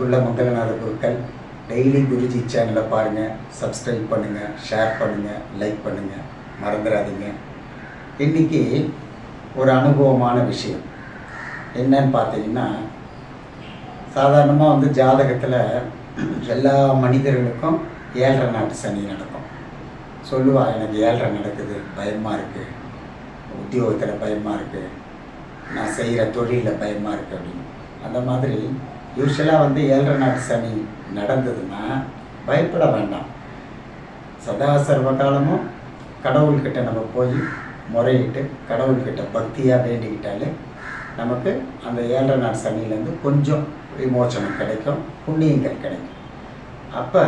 அன்புள்ள மங்களநாத குருக்கள் டெய்லி குருஜி சேனலை பாருங்கள் சப்ஸ்கிரைப் பண்ணுங்கள் ஷேர் பண்ணுங்கள் லைக் பண்ணுங்கள் மறந்துடாதீங்க. இன்றைக்கி ஒரு அனுபவமான விஷயம். என்னன்னு பார்த்தீங்கன்னா சாதாரணமாக வந்து ஜாதகத்தில் எல்லா மனிதர்களுக்கும் ஏழரை நாட்டு சனி நடக்கும். சொல்லுவா எனக்கு ஏழரை நடக்குது பயமாக இருக்குது உத்தியோகத்தில் பயமாக இருக்குது நான் செய்கிற தொழிலில் பயமாக இருக்குது அப்படின்னு. அந்த மாதிரி யூஸ்வலாக வந்து ஏழரை நாட்டு சனி நடந்ததுன்னா பயப்பட வேண்டாம். சதா சர்வ காலமும் கடவுள்கிட்ட நம்ம போய் முறையிட்டு கடவுள்கிட்ட பக்தியாக வேண்டிக்கிட்டாலே நமக்கு அந்த ஏழரை நாள் சனியிலேருந்து கொஞ்சம் விமோச்சனம் கிடைக்கும் புண்ணியங்கள் கிடைக்கும். அப்போ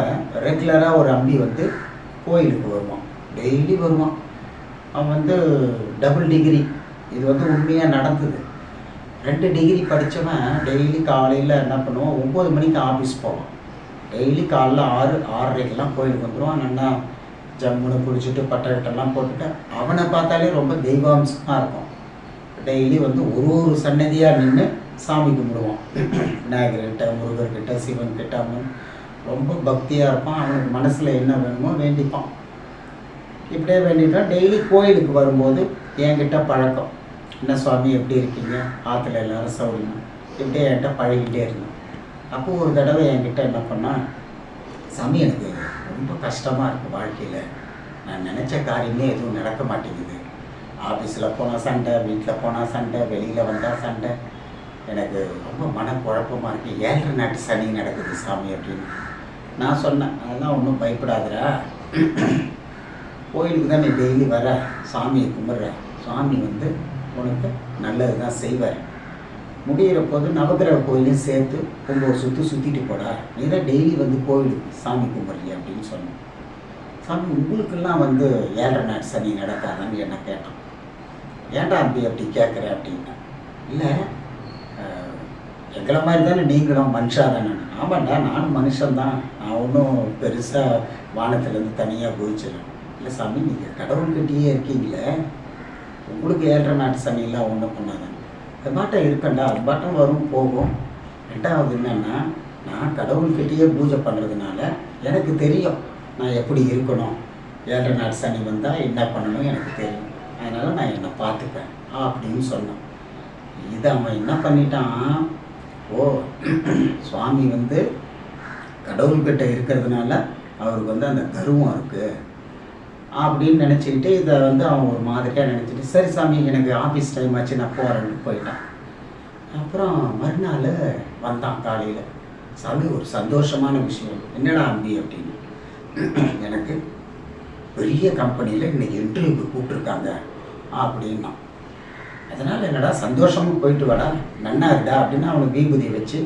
ரெகுலராக ஒரு அம்பி வந்து கோயிலுக்கு வருவான். டெய்லி வருவான். அவன் வந்து டபுள் டிகிரி. இது வந்து உண்மையாக நடந்தது. ரெண்டு டிகிரி படித்தவன் டெய்லி காலையில் என்ன பண்ணுவான்? ஒம்பது மணிக்கு ஆஃபீஸ் போவான். டெய்லி காலைல ஆறு ஆறரைக்கெல்லாம் கோயிலுக்கு வந்துடுவான் நல்லா ஜம்முன்னு குளிச்சுட்டு கிட்டெல்லாம் போட்டுட்டு அவனை பார்த்தாலே ரொம்ப தெய்வாம்சமாக இருக்கும் டெய்லி வந்து ஒரு ஒரு சன்னதியாக நின்று சாமி கும்பிடுவான். விநாயகர்கிட்ட முருகர்கிட்ட சிவன்கிட்ட அவன் ரொம்ப பக்தியாக இருப்பான். அவனுக்கு மனசில் என்ன வேணுமோ வேண்டிப்பான். இப்படியே வேண்டிட்டான். டெய்லி கோயிலுக்கு வரும்போது என்கிட்ட பழக்கம். என்ன சுவாமி எப்படி இருக்கீங்க? ஆற்றுல எல்லாரும் சௌரியமா இப்படியே என்கிட்ட பழகிட்டே இருந்தேன். அப்போ ஒரு தடவை என்கிட்ட என்ன பண்ணால் சாமி எனக்கு ரொம்ப கஷ்டமாக இருக்குது வாழ்க்கையில். நான் நினச்ச காரியமே எதுவும் நடக்க மாட்டேங்குது. ஆஃபீஸில் போனால் சண்டை வீட்டில் போனால் சண்டை வெளியில் வந்தால் சண்டை. எனக்கு ரொம்ப மனக்குழப்பமாக இருக்குது ஏழரை நாட்டு சனி நடக்குது சாமி அப்படின்னு நான் சொன்னேன். அதெல்லாம் ஒன்றும் பயப்படாதரா கோயிலுக்கு தான் நீ டெய்லி வர. சாமியை கும்பிட்ற. சாமி வந்து உனக்கு நல்லது தான் செய்வார். முடிகிற போது நவகிரக கோயிலையும் சேர்த்து ஒம்பது சுற்றி சுற்றிட்டு போடா நீ தான் டெய்லி வந்து கோயிலுக்கு சாமி கும்பிட்றிய அப்படின்னு சொன்னேன். சாமி உங்களுக்கெல்லாம் வந்து ஏழரை நாட்டு சனி நடக்காதான்னு என்ன கேட்டான். ஏன்டா அப்படி அப்படி கேட்குற அப்படின்னா இல்லை எங்களை மாதிரி தானே நீங்களும் மனுஷா தானே ஆமாண்டா நானும் மனுஷன்தான் நான் ஒன்றும் பெருசாக வானத்துலேருந்து தனியாக போயிச்சிடறேன் இல்லை சாமி நீங்கள் கடவுள்கிட்டயே இருக்கீங்களே உங்களுக்கு ஏழரை நாட்டு சனியெல்லாம் ஒன்றும் பண்ணாதாங்க அது பாட்டம் இருக்கண்டா அது பாட்டம் வரும் போகும். ரெண்டாவது என்னென்னா நான் கடவுள்கிட்டயே பூஜை பண்ணுறதுனால எனக்கு தெரியும் நான் எப்படி இருக்கணும். ஏழரை நாட்டு சனி வந்தால் என்ன பண்ணணும் எனக்கு தெரியும். அதனால் நான் என்னை பார்த்துப்பேன் அப்படின்னு சொன்னான். இதை அவன் என்ன பண்ணிட்டான்? ஓ சுவாமி வந்து கடவுள்கிட்ட இருக்கிறதுனால அவருக்கு வந்து அந்த கர்வம் இருக்குது அப்படின்னு நினச்சிக்கிட்டு இதை வந்து அவன் ஒரு மாதிரியாக நினச்சிட்டு சரி சாமி எனக்கு ஆஃபீஸ் டைம் ஆச்சு நான் போகிறேன்னு போயிட்டான். அப்புறம் மறுநாள் வந்தான் காலையில். சாமி ஒரு சந்தோஷமான விஷயம். என்னடா அம்பி அப்படின்னு? எனக்கு பெரிய கம்பெனியில் இன்னைக்கு இன்டர்வியூக்கு கூப்பிட்ருக்காங்க அப்படின்னா அதனால் என்னடா சந்தோஷமாக போயிட்டு வாடா. நன்னா இருடா அப்படின்னு அவனை பீபுதியை வச்சு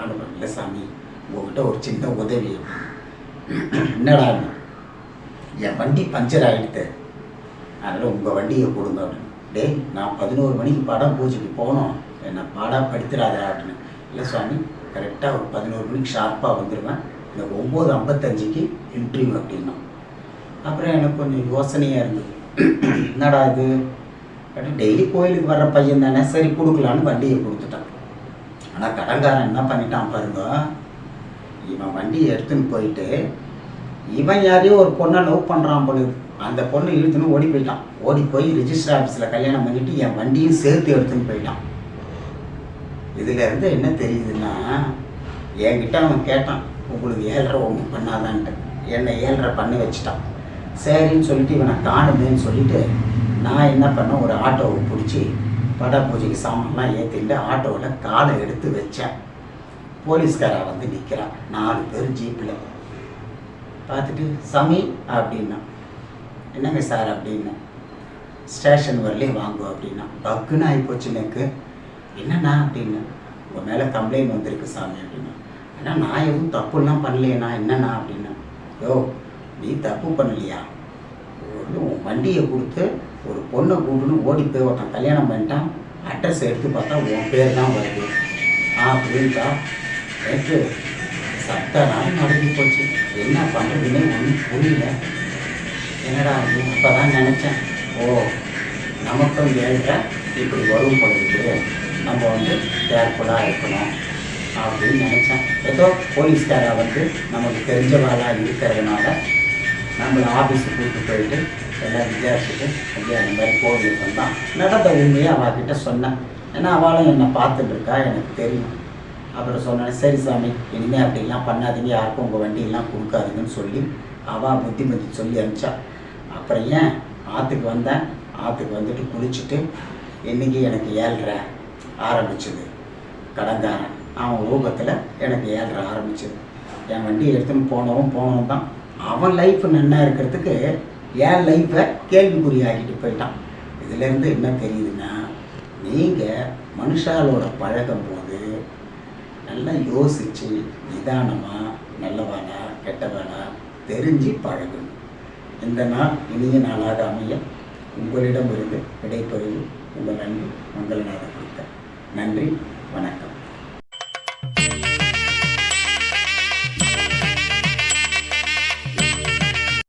அனுப்புறேன் இல்லை சாமி உங்ககிட்ட ஒரு சின்ன உதவி என்னடா என் வண்டி பஞ்சர் ஆகிடுது அதனால் உங்கள் வண்டியை கொடுங்க அப்படின்னு. டேய் நான் பதினோரு மணிக்கு படம் பூஜைக்கு போகணும். என்னை பாடாக படுத்துறாதா அப்படின்னு. இல்லை சுவாமி கரெக்டாக ஒரு பதினோரு மணிக்கு ஷார்ப்பாக வந்துடுவேன் எனக்கு ஒம்பது ஐம்பத்தஞ்சுக்கு இன்டர்வியூ அப்படின்னா அப்புறம் எனக்கு கொஞ்சம் யோசனையாக இருந்தது. என்னடா இது? அப்படின்னு டெய்லி கோயிலுக்கு வர்ற பையன் தானே. சரி கொடுக்கலான்னு வண்டியை கொடுத்துட்டான். ஆனால் கடன்காரன் என்ன பண்ணிட்டான் பாருங்க. இவன் வண்டியை எடுத்துன்னு போயிட்டு இவன் யாரையோ ஒரு பொண்ணை லவ் பண்ணுறான் போல அந்த பொண்ணை இழுத்துன்னு ஓடி போயிட்டான். ஓடி போய் ரிஜிஸ்டர் ஆஃபீஸில் கல்யாணம் பண்ணிட்டு என் வண்டியும் சேர்த்து எடுத்துன்னு போயிட்டான். இதுலேருந்து என்ன தெரியுதுன்னா என்கிட்ட அவன் கேட்டான் உங்களுக்கு ஏழரை ஒன்றும் பண்ணாதான்ட்டு. என்னை ஏழரை பண்ணி வச்சுட்டான். சரின்னு சொல்லிட்டு இவனை காணுதுன்னு சொல்லிட்டு நான் என்ன பண்ணேன் ஒரு ஆட்டோவை பிடிச்சி பட பூஜைக்கு சாமான்லாம் ஏற்றிட்டு ஆட்டோவில் காலை எடுத்து வச்சேன். போலீஸ்காரா வந்து நிற்கிறான் நாலு பேர் ஜீப்பில். பார்த்துட்டு சாமி அப்படின்னா. என்னங்க சார்? அப்படின்னு. ஸ்டேஷன் வரலையும் வாங்குவோம் அப்படின்னா. பக்குன்னு ஆகிப்போச்சு எனக்கு. என்னண்ணா? அப்படின்னு. உங்கள் மேலே கம்ப்ளைண்ட் வந்திருக்கு சாமி அப்படின்னா. ஆனால் நான் எதுவும் தப்புலாம் பண்ணலையேண்ணா. என்னண்ணா? அப்படின்னா. யோ நீ தப்பு பண்ணலையா? ஒரு உன் வண்டியை கொடுத்து ஒரு பொண்ணை கூட்டுன்னு ஓடி போய் ஒருத்தன் கல்யாணம் பண்ணிட்டான். அட்ரஸ் எடுத்து பார்த்தா உன் பேர் தான் வருது. அப்படின்ட்டா நேற்று சத்த நாள் நடந்து போச்சு. என்ன பண்ணுறதுன்னு ஒன்றும் புரியல. என்னடா அது இப்போ தான் நினச்சேன். ஓ நமக்கும் ஏழ்ற இப்படி வரும் பொழுது நம்ம வந்து கேர்ஃபுல்லாக இருக்கணும் அப்படின்னு நினச்சேன். ஏதோ போலீஸ்காராக வந்து நமக்கு தெரிஞ்சவாளாக இருக்கிறதுனால நம்மளை ஆஃபீஸுக்கு கூப்பிட்டு போயிட்டு எல்லாம் விசாரிச்சுட்டு ஐயா மாதிரி கோவிலுக்கு வந்தான். நடந்த உண்மையை அவகிட்ட சொன்னேன். ஏன்னா அவளும் என்னை பார்த்துட்டு இருக்கா எனக்கு தெரியும். அப்புறம் சொன்னேன் சரி சாமி இனிமேல் அப்படிலாம் பண்ணாதீங்க. யாருக்கும் உங்கள் வண்டியெல்லாம் கொடுக்காதீங்கன்னு சொல்லி அவள் புத்தி புத்தி சொல்லி அனுப்பிச்சா. அப்புறம் ஏன்? ஆற்றுக்கு வந்தேன். ஆற்றுக்கு வந்துட்டு குளிச்சுட்டு இன்றைக்கி எனக்கு ஏழ்ரை ஆரம்பிச்சது. கடங்காரன் அவன் ஊபத்தில் எனக்கு ஏழ்ரை ஆரம்பிச்சது. என் வண்டி எடுத்துன்னு போனவன் போனவன் தான். அவன் லைஃப் நன்னா இருக்கிறதுக்கு என் லைஃப்பை கேள்விக்குறியாக்கிட்டு போயிட்டான். இதுலேருந்து என்ன தெரியுதுன்னா நீங்கள் மனுஷாலோட பழகும் போது நல்லா யோசித்து நிதானமாக நல்லவானா கெட்டவானா தெரிஞ்சு பழகணும் இந்த நாள் இனிய நாளாக அமைய உங்களிடமிருந்து விடைபெறுவது உங்கள் நன்றி மங்களநாத கொடுத்த நன்றி வணக்கம்.